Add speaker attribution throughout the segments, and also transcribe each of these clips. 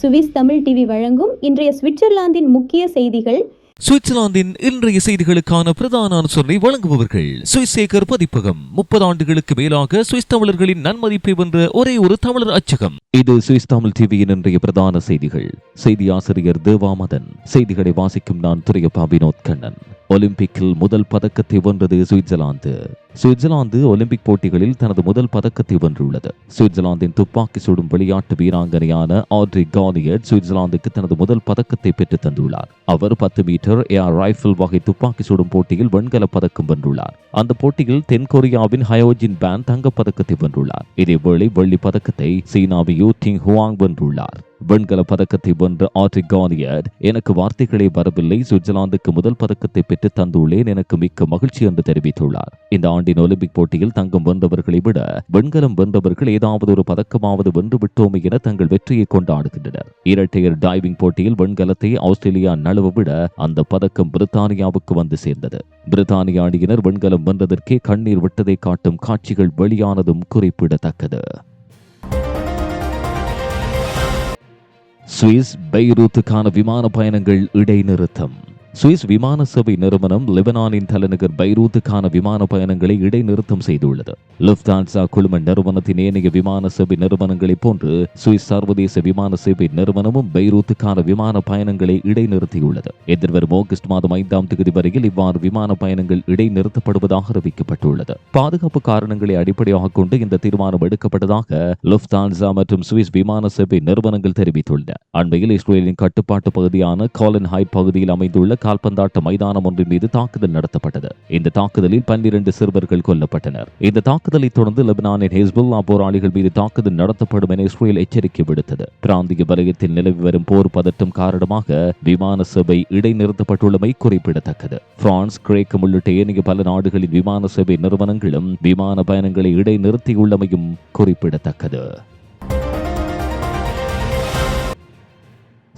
Speaker 1: Swiss Tamil TV வழங்கும் இன்றைய சுவிட்சர்லாந்தின் முக்கிய செய்திகள்.
Speaker 2: சுவிட்சர்லாந்தின் இன்றைய செய்திகளுக்கான பிரதான அனுசரணை வழங்குபவர்கள். சுவிசேகர் பதிப்பகம் முப்பது ஆண்டுகளுக்கு மேலாக சுவிஸ் தமிழர்களின் நன்மதிப்பை வென்ற ஒரே ஒரு தமிழர் அச்சகம். இது சுவிஸ் தமிழ் டிவியின் இன்றைய பிரதான செய்திகள். செய்தி ஆசிரியர் தேவாமதன். செய்திகளை வாசிக்கும் நான் துரையப்பா வினோத் கண்ணன். ஒலிம்பிக்கில் முதல் பதக்கத்தை வென்றது சுவிட்சர்லாந்து. சுவிட்சர்லாந்து ஒலிம்பிக் போட்டிகளில் தனது முதல் பதக்கத்தை வென்றுள்ளது. சுவிட்சர்லாந்தின் துப்பாக்கி சுடும் விளையாட்டு வீராங்கனையான ஆட்ரி கானியட் சுவிட்சர்லாந்துக்கு தனது முதல் பதக்கத்தை பெற்றுத் தந்துள்ளார். அவர் பத்து மீட்டர் ஏர் ரைபிள் வகை துப்பாக்கி சுடும் போட்டியில் வெண்கல பதக்கம் வென்றுள்ளார். அந்த போட்டியில் தென்கொரியாவின் ஹயோஜின் பேன் தங்கப் பதக்கத்தை வென்றுள்ளார். இதேவேளை வெள்ளி பதக்கத்தை சீனாவின் யூ டிங் ஹுவாங் வென்றுள்ளார். வெண்கல பதக்கத்தை வென்ற ஆட்ரிக் கானியட் எனக்கு வார்த்தைகளே வரவில்லை. சுவிட்சர்லாந்துக்கு முதல் பதக்கத்தை பெற்று தந்துள்ளேன். எனக்கு மிக்க மகிழ்ச்சி என்று தெரிவித்துள்ளார். இந்த ஆண்டின் ஒலிம்பிக் போட்டியில் தங்கம் வென்றவர்களை விட வெண்கலம் வென்றவர்கள் ஏதாவது ஒரு பதக்கமாவது வென்று விட்டோமே என தங்கள் வெற்றியை கொண்டாடுகின்றனர். இரட்டையர் டைவிங் போட்டியில் வெண்கலத்தை ஆஸ்திரேலியா நழுவ விட அந்த பதக்கம் பிரித்தானியாவுக்கு வந்து சேர்ந்தது. பிரித்தானிய அணியினர் வெண்கலம் வென்றதற்கே கண்ணீர் விட்டதை காட்டும் காட்சிகள் வெளியானதும் குறிப்பிடத்தக்கது. சுவிஸ் பெய்ரூத்துக்கான விமான பயணங்கள் இடைநிறுத்தம். சுவிஸ் விமான சேவை நிறுவனம் லெபனானின் தலைநகர் பைரூத்துக்கான விமான பயணங்களை இடைநிறுத்தம் செய்துள்ளது. லுப்தான்சா குழும நிறுவனத்தின் ஏனைய விமான சேவை நிறுவனங்களைப் போன்று சுவிஸ் சர்வதேச விமான சேவை நிறுவனமும் பைரூத்துக்கான விமான பயணங்களை இடைநிறுத்தியுள்ளது. எதிர்வரும் ஆகஸ்ட் மாதம் ஐந்தாம் தேதி வரையில் இவ்வாறு விமான பயணங்கள் இடைநிறுத்தப்படுவதாக அறிவிக்கப்பட்டுள்ளது. பாதுகாப்பு காரணங்களை அடிப்படையாக கொண்டு இந்த தீர்மானம் எடுக்கப்பட்டதாக லுப்தான்சா மற்றும் சுவிஸ் விமான சேவை நிறுவனங்கள் தெரிவித்துள்ளன. அண்மையில் இஸ்ரேலின் கட்டுப்பாட்டு பகுதியான காலன் ஹைட் பகுதியில் அமைந்துள்ள கால்பந்தாட்ட மைதானம் ஒன்றின் மீது தாக்குதல் நடத்தப்பட்டது. இந்த தாக்குதலில் பன்னிரண்டு சிறுவர்கள் கொல்லப்பட்டனர். இந்த தாக்குதலை தொடர்ந்து லெபனானின் ஹெஸ்புல்லா போராளிகள் மீது தாக்குதல் நடத்தப்படும் என இஸ்ரேல் எச்சரிக்கை விடுத்தது. பிராந்திய வலயத்தில் நிலவி வரும் போர் பதட்டம் காரணமாக விமான சேவை இடைநிறுத்தப்பட்டுள்ளமை குறிப்பிடத்தக்கது. பிரான்ஸ் கிரேக்கம் உள்ளிட்ட ஏனைய பல நாடுகளின் விமான சேவை நிறுவனங்களும் விமான பயணங்களை இடைநிறுத்தியுள்ளமையும் குறிப்பிடத்தக்கது.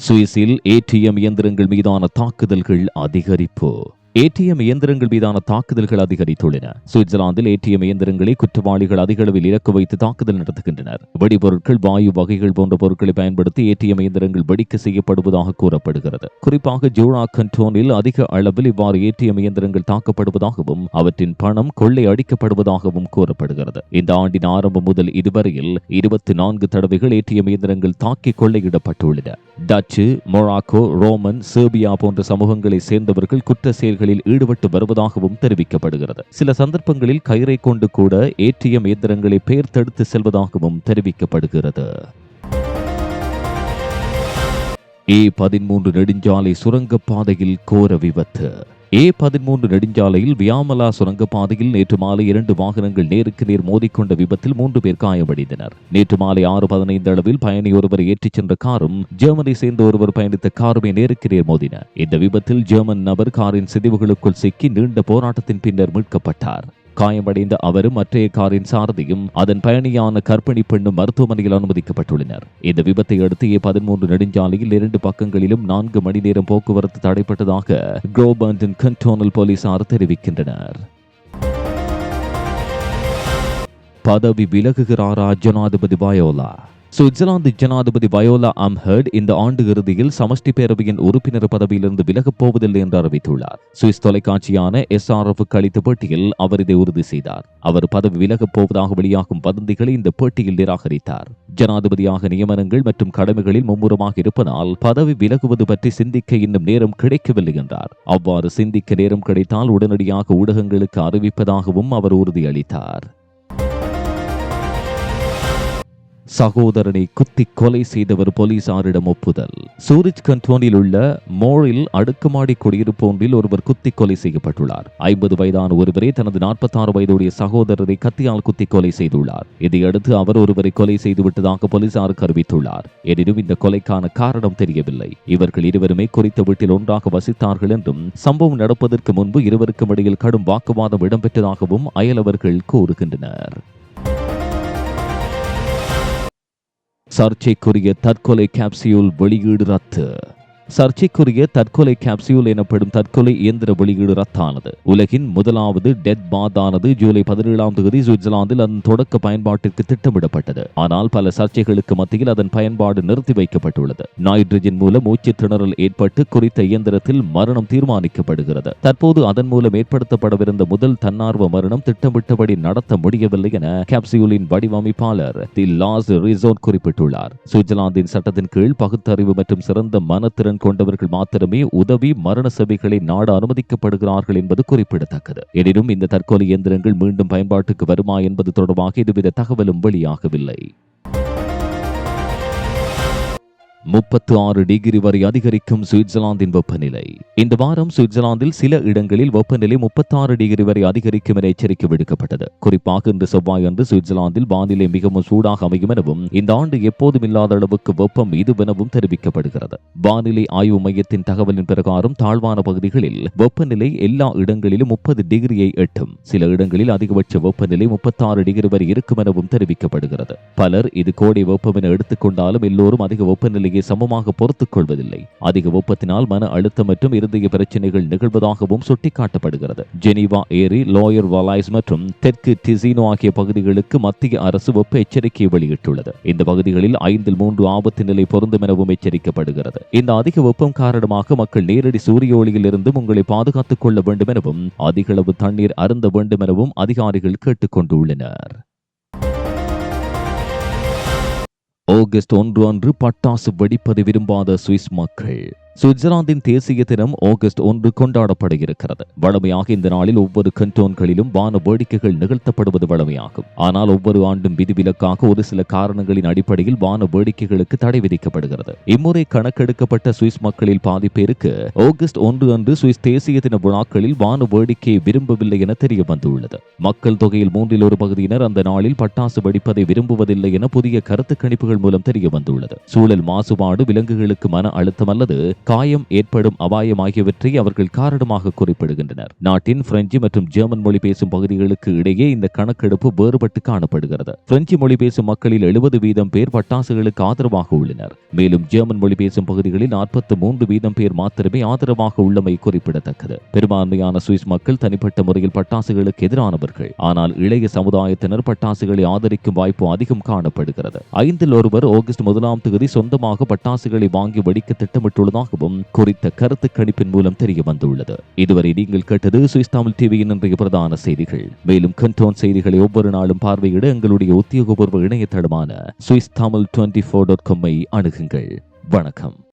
Speaker 2: சுவிஸில் ஏடிஎம் இயந்திரங்கள் மீதான தாக்குதல்கள் அதிகரிப்பு. ஏடிஎம் இயந்திரங்கள் மீதான தாக்குதல்கள் அதிகரித்துள்ளன. சுவிட்சர்லாந்தில் ஏடிஎம் இயந்திரங்களை குற்றவாளிகள் அதிக அளவில் இலக்கு வைத்து தாக்குதல் நடத்துகின்றனர். வெடிபொருட்கள் வாயு வகைகள் போன்ற பொருட்களை பயன்படுத்தி ஏடிஎம் இயந்திரங்கள் வெடிக்க செய்யப்படுவதாக கூறப்படுகிறது. குறிப்பாக ஜோரா கண்டோனில் அதிக அளவில் இவ்வாறு ஏடிஎம் இயந்திரங்கள் தாக்கப்படுவதாகவும் அவற்றின் பணம் கொள்ளை அடிக்கப்படுவதாகவும் கூறப்படுகிறது. இந்த ஆண்டின் ஆரம்பம் முதல் இதுவரையில் இருபத்தி நான்கு தடவைகள் ஏடிஎம் இயந்திரங்கள் தாக்கி கொள்ளையிடப்பட்டுள்ளன. டச்சு மொராக்கோ ரோமன் சேர்பியா போன்ற சமூகங்களை சேர்ந்தவர்கள் குற்ற செயல்களில் ஈடுபட்டு வருவதாகவும் தெரிவிக்கப்படுகிறது. சில சந்தர்ப்பங்களில் கயிறை கொண்டு கூட ஏடிஎம் இயந்திரங்களை பெயர்த்தெடுத்து செல்வதாகவும் தெரிவிக்கப்படுகிறது. ஏ பதிமூன்று நெடுஞ்சாலை சுரங்கப்பாதையில் கோர விபத்து. ஏ பதிமூன்று நெடுஞ்சாலையில் வியாமலா சுரங்கப்பாதையில் நேற்று மாலை இரண்டு வாகனங்கள் நேருக்கு நேர் மோதிக்கொண்ட விபத்தில் மூன்று பேர் காயமடைந்தனர். நேற்று மாலை ஆறு பதினைந்து அளவில் பயணி ஒருவர் ஏற்றிச் சென்ற காரும் ஜெர்மனை சேர்ந்த ஒருவர் பயணித்த காருமே நேருக்கு நேர் மோதின. இந்த விபத்தில் ஜெர்மன் நபர் காரின் சிதைவுகளுக்குள் சிக்கி நீண்ட போராட்டத்தின் பின்னர் மீட்கப்பட்டார். காயமடைந்த அவரும் மற்றைய காரின் சாரதியும் அதன் பயணியான கர்ப்பிணி பெண்ணும் மருத்துவமனையில் அனுமதிக்கப்பட்டுள்ளனர். இந்த விபத்தை அடுத்து ஏ பதிமூன்று நெடுஞ்சாலையில் இரண்டு பக்கங்களிலும் நான்கு மணி நேரம் போக்குவரத்து தடைப்பட்டதாக குரோபர்டன் கண்டோனல் போலீசார் தெரிவிக்கின்றனர். பதவி விலகுகிறாரா ஜனாதிபதி வயோலா சுவிட்சர்லாந்து ஜனாதிபதி வயோலா அம்ஹர்ட் இந்த ஆண்டு இறுதியில் சமஷ்டி பேரவையின் உறுப்பினர் பதவியிலிருந்து விலகப் போவதில்லை என்று அறிவித்துள்ளார். சுவிஸ் தொலைக்காட்சியான எஸ் ஆர் அளித்த பேட்டியில் அவர் இதை உறுதி செய்தார். அவர் பதவி விலகப் போவதாக வெளியாகும் வதந்திகளை இந்த பேட்டியில் நிராகரித்தார். ஜனாதிபதியாக நியமனங்கள் மற்றும் கடமைகளில் மும்முரமாக இருப்பதால் பதவி விலகுவது பற்றி சிந்திக்க இன்னும் நேரம் கிடைக்கவில்லை என்றார். அவ்வாறு சிந்திக்க நேரம் கிடைத்தால் உடனடியாக ஊடகங்களுக்கு அறிவிப்பதாகவும் அவர் உறுதியளித்தார். சகோதரனை குத்தி கொலை செய்தவர் போலீசாரிடம் ஒப்புதல். சூரிஜ் கண்டோனில் உள்ள மோரில் அடுக்குமாடி குடியிருப்பு ஒன்றில் ஒருவர் குத்தி கொலை செய்யப்பட்டுள்ளார். ஐம்பது வயதான ஒருவரே தனது நாற்பத்தாறு வயதுடைய சகோதரரை கத்தியால் குத்தி கொலை செய்துள்ளார். இதையடுத்து அவர் ஒருவரை கொலை செய்துவிட்டதாக போலீசாருக்கு அறிவித்துள்ளார் எனினும் இந்த கொலைக்கான காரணம் தெரியவில்லை. இவர்கள் இருவருமே குறித்த வீட்டில் ஒன்றாக வசித்தார்கள் என்றும் சம்பவம் நடப்பதற்கு முன்பு இருவருக்கும் இடையில் கடும் வாக்குவாதம் இடம்பெற்றதாகவும் அயலவர்கள் கூறுகின்றனர். சர்ச்சைக்குரிய தற்கொலை கேப்சியூல் வெளியீடு ரத்து. சர்ச்சைக்குரிய தற்கொலை கேப்சியூல் எனப்படும் தற்கொலை இயந்திர வெளியீடு ரத்தானது. உலகின் முதலாவது டெத் பாத் ஆனது ஜூலை பதினேழாம் தேதி சுவிட்சர்லாந்தில் அதன் தொடக்க பயன்பாட்டிற்கு திட்டமிடப்பட்டது. ஆனால் பல சர்ச்சைகளுக்கு மத்தியில் அதன் பயன்பாடு நிறுத்தி வைக்கப்பட்டுள்ளது. நைட்ரஜன் மூலம் மூச்சு திணறல் ஏற்பட்டு குறித்த இயந்திரத்தில் மரணம் தீர்மானிக்கப்படுகிறது. தற்போது அதன் மூலம் ஏற்படுத்தப்படவிருந்த முதல் தன்னார்வ மரணம் திட்டமிட்டபடி நடத்த முடியவில்லை என கேப்சியூலின் வடிவமைப்பாளர் தி லாஸ் ரிசோர்ட் குறிப்பிட்டுள்ளார். சுவிட்சர்லாந்தின் சட்டத்தின் கீழ் பகுத்தறிவு மற்றும் சிறந்த மனத்திறன் கொண்டவர்கள் மாத்திரமே உதவி மரண சேவைகளை நாட அனுமதிக்கப்படுகிறார்கள் என்பது குறிப்பிடத்தக்கது. எனினும் இந்த தற்கொலை இயந்திரங்கள் மீண்டும் பயன்பாட்டுக்கு வருமா என்பது தொடர்பாக இதுவித தகவலும் வெளியாகவில்லை. முப்பத்து ஆறு டிகிரி வரை அதிகரிக்கும் சுவிட்சர்லாந்தின் வெப்பநிலை. இந்த வாரம் சுவிட்சர்லாந்தில் சில இடங்களில் வெப்பநிலை முப்பத்தாறு டிகிரி வரை அதிகரிக்கும் என எச்சரிக்கை விடுக்கப்பட்டது. குறிப்பாக இன்று செவ்வாய் அன்று சுவிட்சர்லாந்தில் வானிலை மிகவும் சூடாக அமையும் எனவும் இந்த ஆண்டு எப்போதும் இல்லாத அளவுக்கு வெப்பம் இதுவெனவும் தெரிவிக்கப்படுகிறது. வானிலை ஆய்வு மையத்தின் தகவலின் பிரகாரம் தாழ்வான பகுதிகளில் வெப்பநிலை எல்லா இடங்களிலும் முப்பது டிகிரியை எட்டும். சில இடங்களில் அதிகபட்ச வெப்பநிலை முப்பத்தாறு டிகிரி வரை இருக்கும் எனவும் தெரிவிக்கப்படுகிறது. பலர் இது கோடை வெப்பம் என எடுத்துக்கொண்டாலும் எல்லோரும் அதிக வெப்பநிலை வெப்பநிலையை சமமாக பொறுத்துக் கொள்வதில்லை அதிக வெப்பத்தினால் மன அழுத்தம் மற்றும் இருதய பிரச்சனைகள் நிகழ்வதாகவும் சுட்டிக்காட்டப்படுகிறது. ஜெனீவா ஏரி லோயர் வலாய்ஸ் மற்றும் தெற்கு டிசினோ ஆகிய பகுதிகளுக்கு மத்திய அரசு வெப்ப எச்சரிக்கையை வெளியிட்டுள்ளது. இந்த பகுதிகளில் ஐந்தில் மூன்று ஆபத்து நிலை பொருந்தும் எனவும் எச்சரிக்கப்படுகிறது. இந்த அதிக வெப்பம் காரணமாக மக்கள் நேரடி சூரிய ஒளியில் இருந்தும் உங்களை பாதுகாத்துக் கொள்ள வேண்டும் எனவும் அதிகளவு தண்ணீர் அருந்த வேண்டும் எனவும் அதிகாரிகள் கேட்டுக்கொண்டுள்ளனர். ஆகஸ்ட் ஒன்று அன்று பட்டாசு வெடிப்பது விரும்பாத சுவிஸ் மக்கள். சுவிட்சர்லாந்தின் தேசிய தினம் ஆகஸ்ட் ஒன்று கொண்டாடப்பட இருக்கிறது வழமையாக இந்த நாளில் ஒவ்வொரு கண்டோன்களிலும் வான வேடிக்கைகள் நிகழ்த்தப்படுவது வழமையாகும். ஆனால் ஒவ்வொரு ஆண்டும் விதிவிலக்காக ஒரு சில காரணங்களின் அடிப்படையில் வான வேடிக்கைகளுக்கு தடை விதிக்கப்படுகிறது. இம்முறை கணக்கெடுக்கப்பட்ட சுவிஸ் மக்களில் பாதி பேருக்கு ஆகஸ்ட் ஒன்று அன்று சுவிஸ் தேசிய தின விழாக்களில் வான வேடிக்கையை விரும்பவில்லை என தெரிய வந்துள்ளது மக்கள் தொகையில் மூன்றில் ஒரு பகுதியினர் அந்த நாளில் பட்டாசு வெடிப்பதை விரும்புவதில்லை என புதிய கருத்து கணிப்புகள் மூலம் தெரிய வந்துள்ளது சூழல் மாசுபாடு விலங்குகளுக்கு மன அழுத்தம் அல்லது காயம் ஏற்படும் அபாயம் ஆகியவற்றை அவர்கள் காரணமாக குறிப்பிடுகின்றனர். நாட்டின் பிரெஞ்சு மற்றும் ஜெர்மன் மொழி பேசும் பகுதிகளுக்கு இடையே இந்த கணக்கெடுப்பு வேறுபட்டு காணப்படுகிறது. பிரெஞ்சு மொழி பேசும் மக்களில் எழுபது வீதம் பேர் பட்டாசுகளுக்கு ஆதரவாக உள்ளனர். மேலும் ஜெர்மன் மொழி பேசும் பகுதிகளில் நாற்பத்தி மூன்று வீதம் பேர் மாத்திரமே ஆதரவாக உள்ளமை குறிப்பிடத்தக்கது. பெரும்பான்மையான சுவிஸ் மக்கள் தனிப்பட்ட முறையில் பட்டாசுகளுக்கு எதிரானவர்கள். ஆனால் இளைய சமுதாயத்தினர் பட்டாசுகளை ஆதரிக்கும் வாய்ப்பு அதிகம் காணப்படுகிறது. ஐந்தில் ஒருவர் ஆகஸ்ட் முதலாம் தேதி சொந்தமாக பட்டாசுகளை வாங்கி வெடிக்க இருப்பதாகவும் குறித்த கருத்து கணிப்பின் மூலம் தெரிய வந்துள்ளது. இதுவரை நீங்கள் கேட்டது சுவிஸ் தமிழ் டிவியின் இன்றைய பிரதான செய்திகள். மேலும் கண்டோன் செய்திகளை ஒவ்வொரு நாளும் பார்வையிட எங்களுடைய உத்தியோகபூர்வ இணையதளமான Swiss Tamil twenty four dot காமை அணுகுங்கள். வணக்கம்.